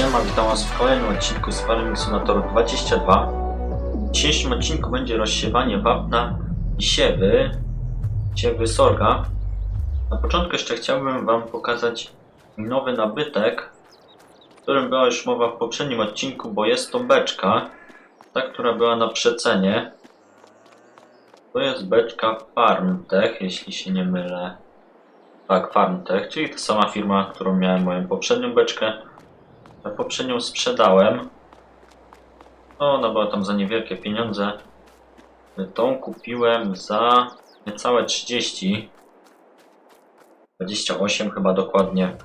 Siema, witam was w kolejnym odcinku z Farming Simulator 22. W dzisiejszym odcinku będzie rozsiewanie wapna i siewy, siewy sorga. Na początku jeszcze chciałbym wam pokazać nowy nabytek, o którym była już mowa w poprzednim odcinku, bo jest to beczka, ta, która była na przecenie. To jest beczka FarmTech, jeśli się nie mylę. Tak, FarmTech, czyli ta sama firma, którą miałem moją poprzednią beczkę. Ja poprzednią sprzedałem. No, ona była tam za niewielkie pieniądze. Tą kupiłem za niecałe 30. 28 chyba dokładnie.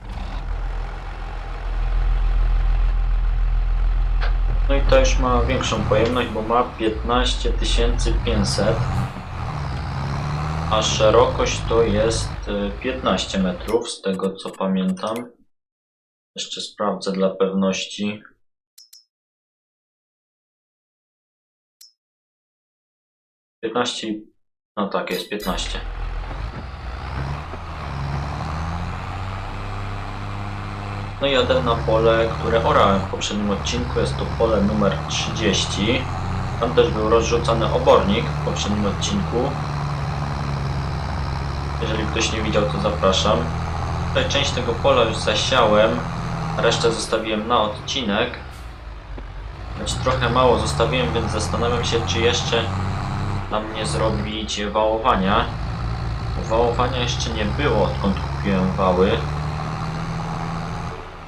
No i to już ma większą pojemność, bo ma 15500. A szerokość to jest y, 15 metrów, z tego co pamiętam. Jeszcze sprawdzę dla pewności. Piętnaście. No tak, jest 15. No i jadę na pole, które orałem w poprzednim odcinku. Jest to pole numer 30. Tam też był rozrzucany obornik w poprzednim odcinku. Jeżeli ktoś nie widział, to zapraszam. Tutaj część tego pola już zasiałem, resztę zostawiłem na odcinek. Choć trochę mało zostawiłem, więc zastanawiam się, czy jeszcze na mnie zrobić wałowania. Wałowania jeszcze nie było, odkąd kupiłem wały.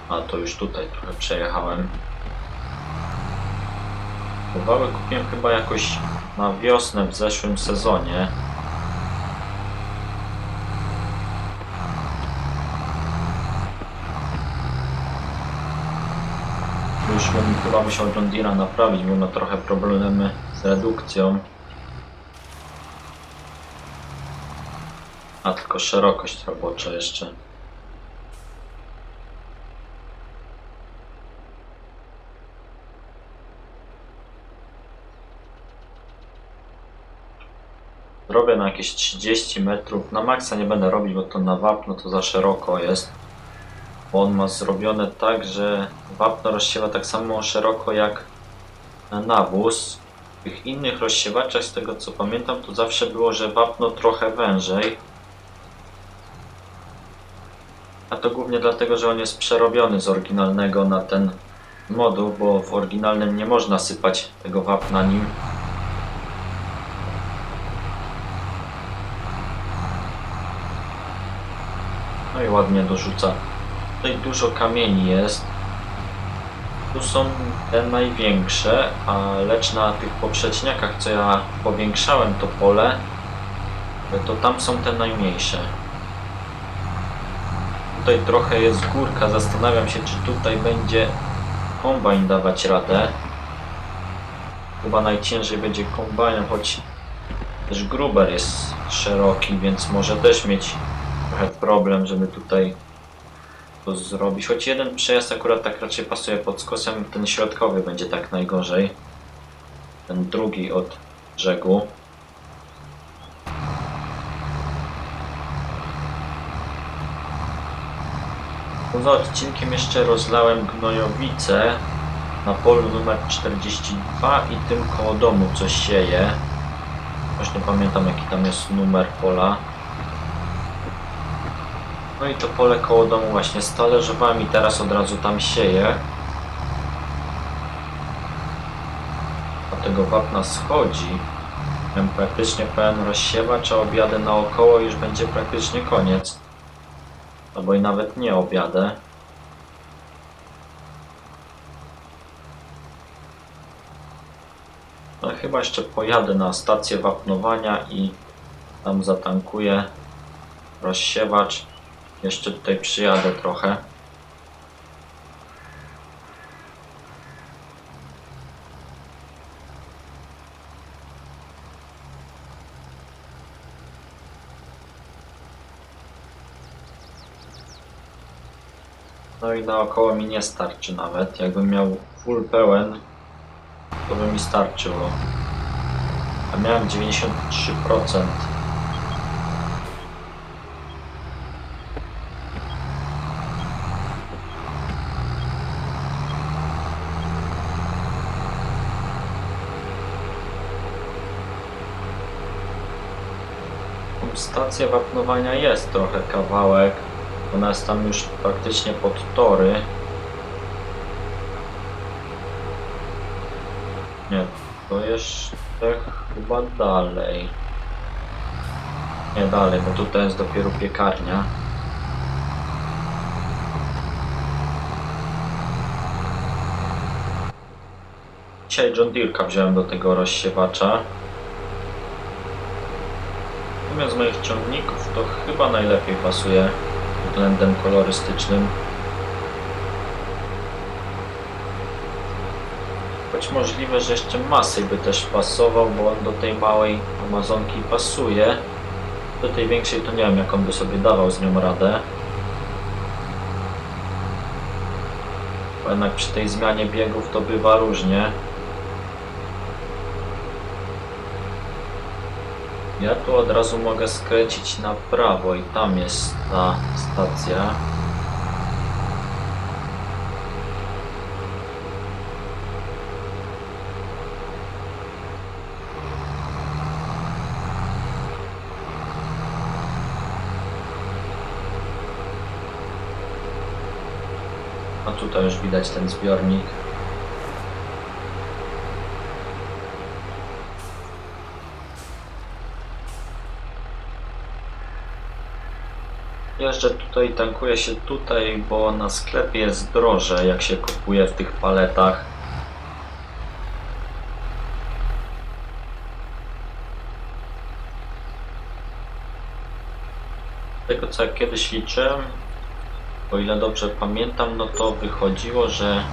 A to już tutaj trochę przejechałem. Wały kupiłem chyba jakoś na wiosnę w zeszłym sezonie. Już bym chyba musiał John Deere'a naprawić, bo ma trochę problemy z redukcją. A tylko szerokość robocza jeszcze. Robię na jakieś 30 metrów. Na maksa nie będę robić, bo to na wapno to za szeroko jest. Bo on ma zrobione tak, że wapno rozsiewa tak samo szeroko jak nawóz. W tych innych rozsiewaczach, z tego co pamiętam, to zawsze było, że wapno trochę wężej. A to głównie dlatego, że on jest przerobiony z oryginalnego na ten moduł, bo w oryginalnym nie można sypać tego wapna nim. No i ładnie dorzuca. Tutaj dużo kamieni jest. Tu są te największe, a lecz na tych poprzeczniakach, co ja powiększałem to pole, to tam są te najmniejsze. Tutaj trochę jest górka, zastanawiam się, czy tutaj będzie kombajn dawać radę. Chyba najciężej będzie kombajnem, choć też gruber jest szeroki, więc może też mieć trochę problem, żeby tutaj to zrobić. Choć jeden przejazd akurat tak raczej pasuje pod skosem, ten środkowy będzie tak najgorzej. Ten drugi od brzegu. Poza odcinkiem jeszcze rozlałem gnojowice na polu numer 42 i tym koło domu coś sieje. Właśnie pamiętam jaki tam jest numer pola. No i to pole koło domu właśnie stależowałem i teraz od razu tam sieję. A tego wapna schodzi. Praktycznie pełen rozsiewacz, a objadę naokoło już będzie praktycznie koniec. Albo i nawet nie objadę. Ale chyba jeszcze pojadę na stację wapnowania i tam zatankuję rozsiewacz. Jeszcze tutaj przyjadę trochę. No i naokoło mi nie starczy nawet. Jakbym miał full pełen, to by mi starczyło. A miałem 93%. Stacja wapnowania jest trochę kawałek. Ona jest tam już praktycznie pod tory. Nie, to jeszcze chyba dalej. Nie dalej, bo tutaj jest dopiero piekarnia. Dzisiaj John Deere'ka wziąłem do tego rozsiewacza. Natomiast z moich ciągników to chyba najlepiej pasuje względem kolorystycznym. Choć możliwe, że jeszcze Masy by też pasował, bo on do tej małej Amazonki pasuje. Do tej większej to nie wiem jak on by sobie dawał z nią radę. Bo jednak przy tej zmianie biegów to bywa różnie. Ja tu od razu mogę skręcić na prawo i tam jest ta stacja. A tutaj już widać ten zbiornik. Jeżdżę tutaj, tankuję się tutaj, bo na sklepie jest drożej, jak się kupuje w tych paletach. Tego co jak kiedyś liczyłem, o ile dobrze pamiętam, no to wychodziło, że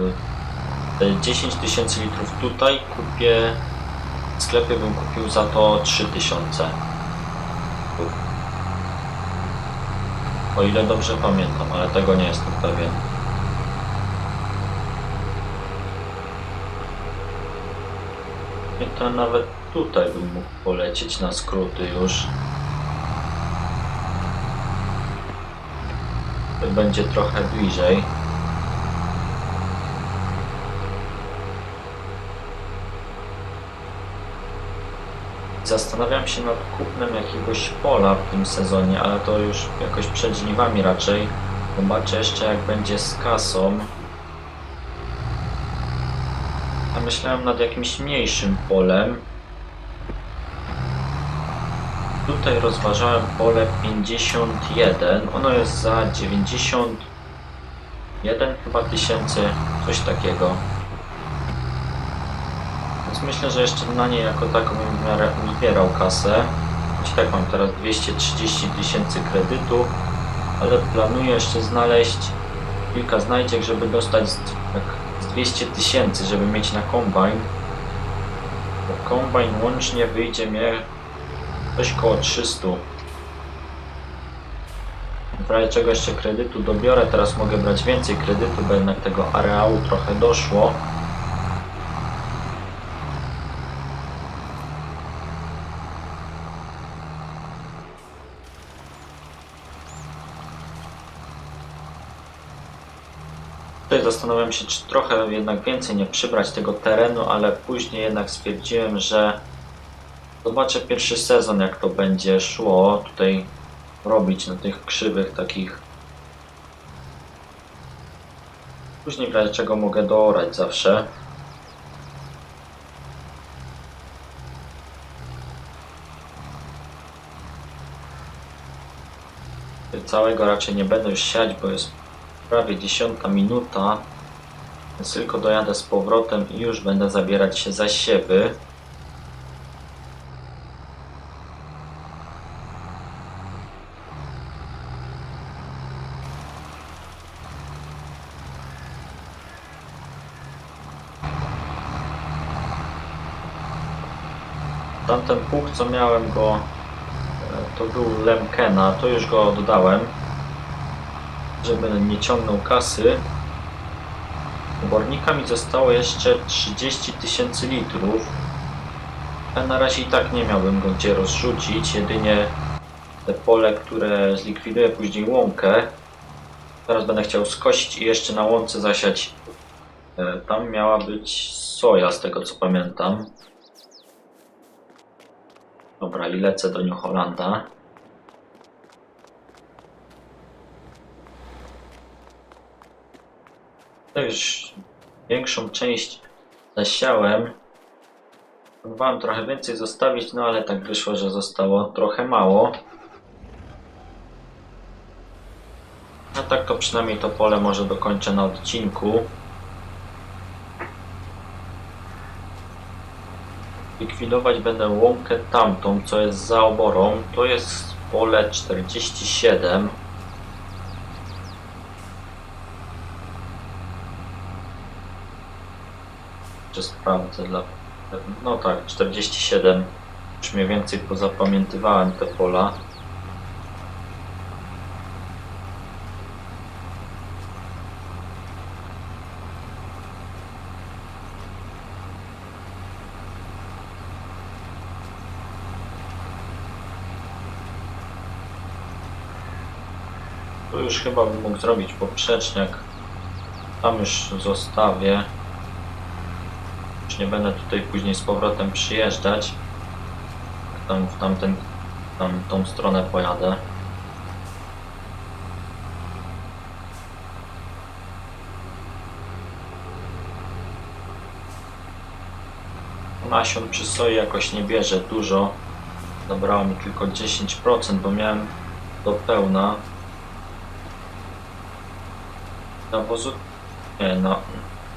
y, te 10 tysięcy litrów tutaj kupię, w sklepie bym kupił za to 3000. O ile dobrze pamiętam, ale tego nie jestem pewien. I to nawet tutaj bym mógł polecieć na skróty już. To będzie trochę bliżej. Zastanawiam się nad kupnem jakiegoś pola w tym sezonie, ale to już jakoś przed żniwami raczej. Zobaczę jeszcze jak będzie z kasą. A myślałem nad jakimś mniejszym polem. Tutaj rozważałem pole 51. Ono jest za 91 chyba tysięcy, coś takiego. Myślę, że jeszcze na nie jako taką bym w miarę uzbierał kasę. Choć tak mam teraz 230 tysięcy kredytu, ale planuję jeszcze znaleźć kilka znajdziek, żeby dostać z, tak, z 200 tysięcy, żeby mieć na kombajn. Bo kombajn łącznie wyjdzie mnie coś koło 300. W czego jeszcze kredytu dobiorę, teraz mogę brać więcej kredytu, bo jednak tego areału trochę doszło. Zastanawiam się, czy trochę jednak więcej nie przybrać tego terenu, ale później jednak stwierdziłem, że zobaczę pierwszy sezon, jak to będzie szło tutaj robić na tych krzywych takich. Później w razie czego mogę doorać zawsze. Całego raczej nie będę już siać, bo jest prawie 10 minuta. Więc tylko dojadę z powrotem i już będę zabierać się za siewy. Tamten pług, co miałem go, e, to był Lemkena, to już go oddałem żeby nie ciągnął kasy. Obornika mi zostało jeszcze 30 tysięcy litrów. A na razie i tak nie miałbym go gdzie rozrzucić, jedynie te pole, które zlikwiduję później łąkę. Teraz będę chciał skosić i jeszcze na łące zasiać. E, Tam miała być soja, z tego co pamiętam. Dobra, i lecę do New Hollanda. To już większą część zasiałem. Próbowałem trochę więcej zostawić, no ale tak wyszło, że zostało trochę mało. No tak to przynajmniej to pole może dokończę na odcinku. Likwidować będę łąkę tamtą, co jest za oborą. To jest pole 47. Czy sprawdzę dla... No tak, 47. Już mniej więcej pozapamiętywałem te pola. Tu już chyba bym mógł zrobić poprzeczniak. Tam już zostawię. Nie będę tutaj później z powrotem przyjeżdżać. Tam w tamten, tam tą stronę pojadę. Nasion przy soi jakoś nie bierze dużo. Zabrało mi tylko 10%, bo miałem do pełna. Nawozu... Nie, na,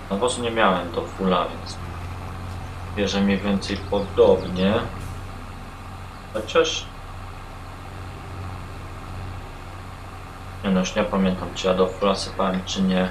nawozu nie miałem do fulla, więc bierze mniej więcej podobnie. Chociaż... Nie no, już nie pamiętam, czy ja do fulla sypałem, czy nie.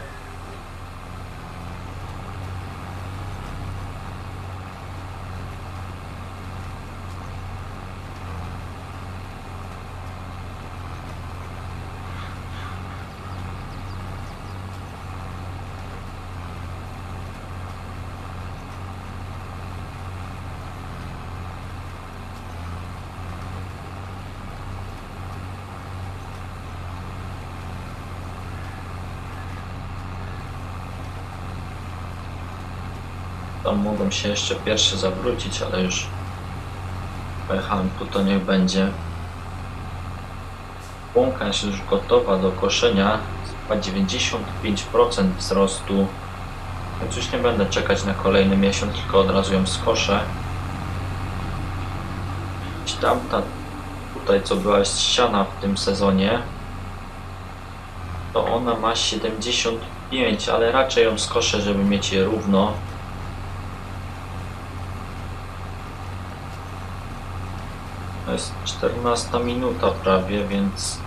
Tam mogą się jeszcze pierwszy zawrócić, ale już pojechałem tu, to niech będzie. Łąka jest już gotowa do koszenia. Ma 95% wzrostu. Więc już nie będę czekać na kolejny miesiąc, tylko od razu ją skoszę. Tamta tutaj, co była ściana w tym sezonie, to ona ma 75, ale raczej ją skoszę, żeby mieć je równo. Jest 14 minuta prawie, więc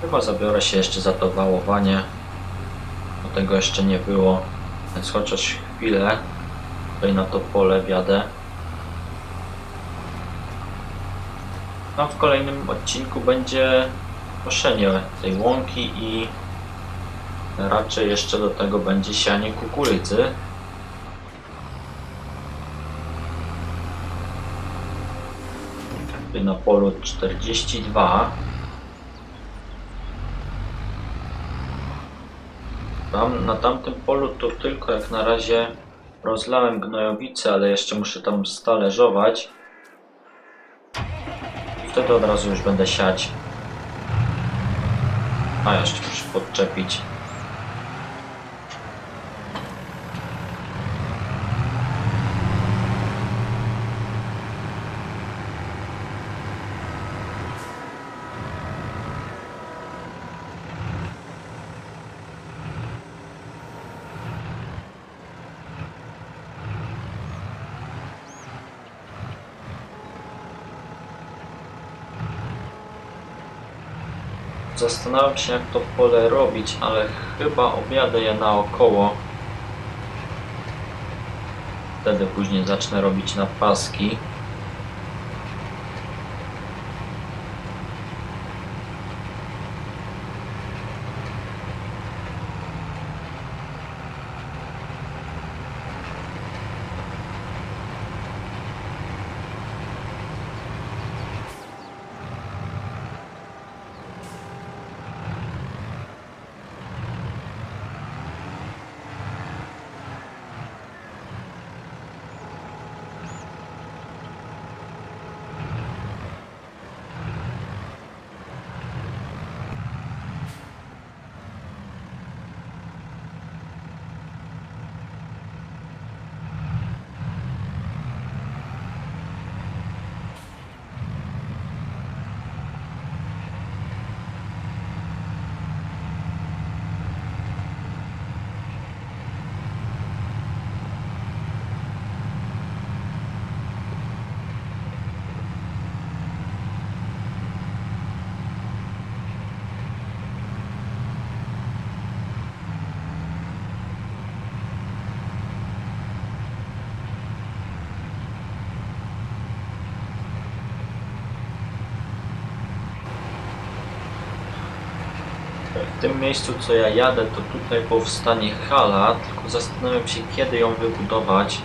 chyba zabiorę się jeszcze za to wałowanie. Bo tego jeszcze nie było, więc chociaż chwilę tutaj na to pole wjadę. A w kolejnym odcinku będzie koszenie tej łąki i raczej jeszcze do tego będzie sianie kukurydzy. Na polu 42. Tam, na tamtym polu to tylko jak na razie rozlałem gnojowice, ale jeszcze muszę tam stależować. I wtedy od razu już będę siać. A jeszcze muszę podczepić. Zastanawiam się jak to pole robić, ale chyba objadę je naokoło. Wtedy później zacznę robić na paski. Tym miejscu, co ja jadę, to tutaj powstanie hala, tylko zastanawiam się, kiedy ją wybudować.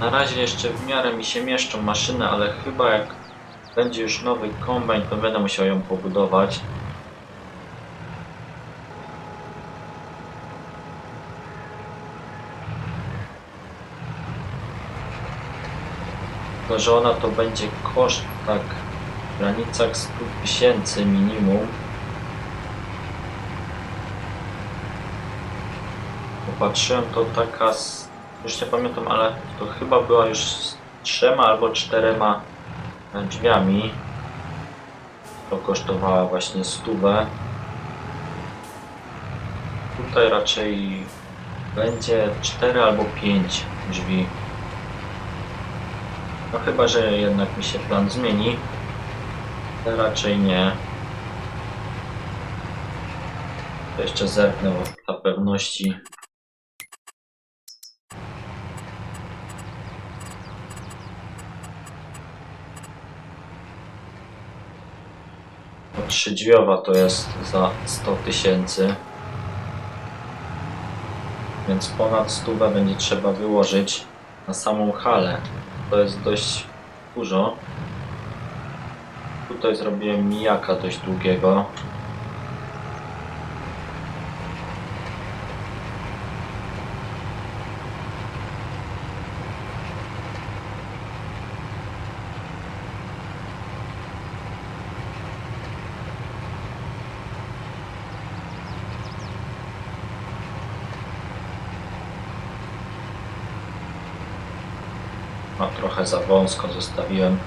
Na razie jeszcze w miarę mi się mieszczą maszyny, ale chyba jak będzie już nowy kombajn, to będę musiał ją pobudować. Tylko, że ona to będzie koszt tak w granicach 100 tysięcy minimum. Popatrzyłem, to taka, z, już nie pamiętam, ale to chyba była już z trzema albo czterema e, drzwiami. To kosztowała właśnie stówę. Tutaj raczej będzie 4 albo 5 drzwi. No chyba, że jednak mi się plan zmieni. Ale raczej nie. To jeszcze zerknę dla pewności. Trzydźwiowa to jest za 100 tysięcy. Więc ponad stówę będzie trzeba wyłożyć na samą halę. To jest dość dużo. Tutaj zrobiłem mijaka dość długiego. No trochę za wąsko zostawiłem.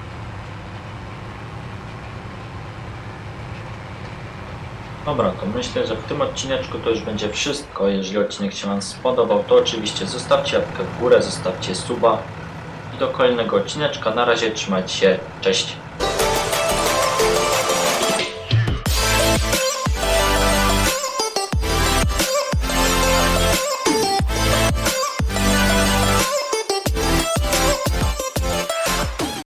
Dobra, to myślę, że w tym odcineczku to już będzie wszystko. Jeżeli odcinek się Wam spodobał, to oczywiście zostawcie łapkę w górę, zostawcie suba. I do kolejnego odcineczka. Na razie trzymajcie się. Cześć.